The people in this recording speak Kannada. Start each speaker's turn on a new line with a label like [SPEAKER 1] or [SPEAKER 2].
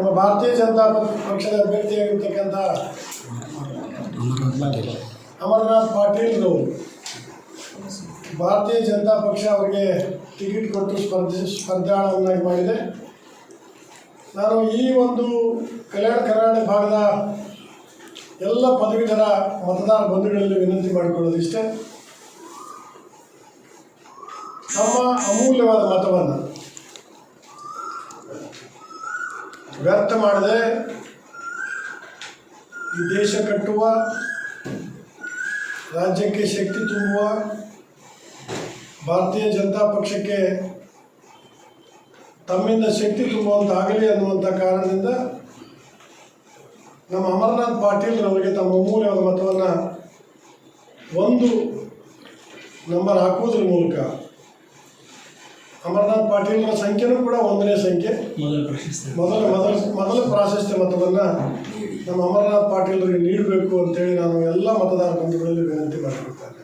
[SPEAKER 1] ನಮ್ಮ ಭಾರತೀಯ ಜನತಾ ಪಕ್ಷದ ಅಭ್ಯರ್ಥಿಯಾಗಿರ್ತಕ್ಕಂಥ ಅಮರನಾಥ್ ಪಾಟೀಲ್ರು ಭಾರತೀಯ ಜನತಾ ಪಕ್ಷ ಅವರಿಗೆ ಟಿಕೆಟ್ ಕೊಟ್ಟು ಸ್ಪರ್ಧೆ ಸ್ಪರ್ಧಾಳನ್ನಾಗಿ ಮಾಡಿದೆ. ನಾನು ಈ ಒಂದು ಕಲ್ಯಾಣ ಕರ್ನಾಟಕ ಭಾಗದ ಎಲ್ಲ ಪದವೀಧರ ಮತದಾರ ಬಂಧುಗಳಲ್ಲಿ ವಿನಂತಿ ಮಾಡಿಕೊಳ್ಳೋದು ಇಷ್ಟೇ. ನಮ್ಮ ಅಮೂಲ್ಯವಾದ ಮತವನ್ನು ವ್ಯರ್ಥ ಮಾಡದೆ ಈ ದೇಶ ಕಟ್ಟುವ, ರಾಜ್ಯಕ್ಕೆ ಶಕ್ತಿ ತುಂಬುವ ಭಾರತೀಯ ಜನತಾ ಪಕ್ಷಕ್ಕೆ ತಮ್ಮಿಂದ ಶಕ್ತಿ ತುಂಬುವಂತಾಗಲಿ ಅನ್ನುವಂಥ ಕಾರಣದಿಂದ ನಮ್ಮ ಅಮರನಾಥ್ ಪಾಟೀಲ್ರವರಿಗೆ ತಮ್ಮ ಅಮೂಲ್ಯವಾದ ಮತವನ್ನು ಒಂದು ನಂಬರ್ ಹಾಕುವುದ್ರ ಮೂಲಕ ಅಮರನಾಥ್ ಪಾಟೀಲ್ರ ಸಂಖ್ಯೆನೂ ಕೂಡ ಒಂದನೇ ಸಂಖ್ಯೆ. ಮೊದಲ ಮೊದಲು ಮೊದಲ ಪ್ರಾಶಸ್ತ್ಯ ಮತವನ್ನು ನಮ್ಮ ಅಮರನಾಥ್ ಪಾಟೀಲ್ರಿಗೆ ನೀಡಬೇಕು ಅಂತೇಳಿ ನಾನು ಎಲ್ಲ ಮತದಾರ ಬಂಧುಗಳಲ್ಲಿ ವಿನಂತಿ ಮಾಡಿಕೊಳ್ತೇನೆ.